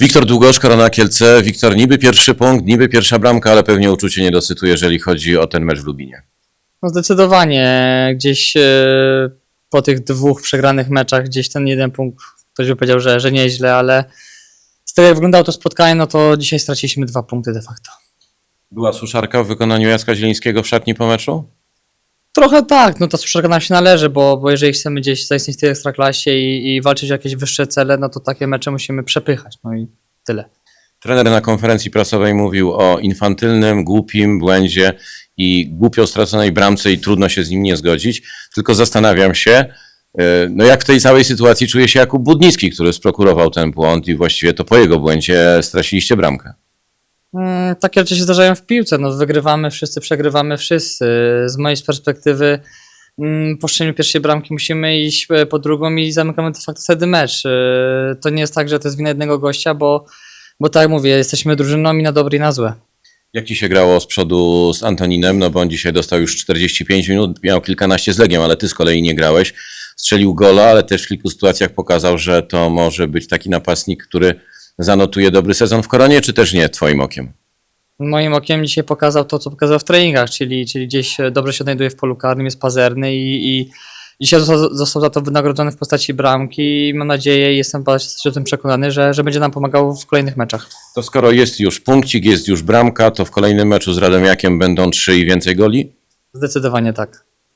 Wiktor Długosz, Korona Kielce. Wiktor, niby pierwszy punkt, niby pierwsza bramka, ale pewnie uczucie niedosytu, jeżeli chodzi o ten mecz w Lubinie. No zdecydowanie gdzieś e, po tych dwóch przegranych meczach gdzieś ten jeden punkt, ktoś by powiedział, że, że nieźle, ale z tego jak wyglądało to spotkanie, no to dzisiaj straciliśmy dwa punkty de facto. Była suszarka w wykonaniu Jacka Zielińskiego w szatni po meczu? Trochę tak, no to suszarka nam się należy, bo, bo jeżeli chcemy gdzieś zaistnieć w tej ekstraklasie i, i walczyć o jakieś wyższe cele, no to takie mecze musimy przepychać, no i tyle. Trener na konferencji prasowej mówił o infantylnym, głupim błędzie i głupio straconej bramce i trudno się z nim nie zgodzić. Tylko zastanawiam się, e, no jak w tej całej sytuacji czuje się Jakub Budnicki, który sprokurował ten błąd i właściwie to po jego błędzie straciliście bramkę. Mm, Takie rzeczy się zdarzają w piłce. No, wygrywamy wszyscy, przegrywamy wszyscy. Z mojej perspektywy, mm, po szczęściu pierwszej bramki musimy iść e, po drugą i zamykamy de facto wtedy mecz. E, To nie jest tak, że to jest wina jednego gościa, bo, bo tak jak mówię, jesteśmy drużyną i na dobre i na złe. Jak ci się grało z przodu z Antoninem? No bo on dzisiaj dostał już 45 minut, miał kilkanaście z Legiem, ale ty z kolei nie grałeś. Strzelił gola, ale też w kilku sytuacjach pokazał, że to może być taki napastnik, który zanotuje dobry sezon w Koronie, czy też nie, twoim okiem? Moim okiem dzisiaj pokazał to, co pokazał w treningach, czyli, czyli gdzieś e, dobrze się odnajduje w polu karnym, jest pazerny i, i dzisiaj został, został za to wynagrodzony w postaci bramki i mam nadzieję i jestem o tym przekonany, że, że będzie nam pomagał w kolejnych meczach. To skoro jest już punkcik, jest już bramka, to w kolejnym meczu z Radomiakiem będą trzy i więcej goli? Zdecydowanie tak.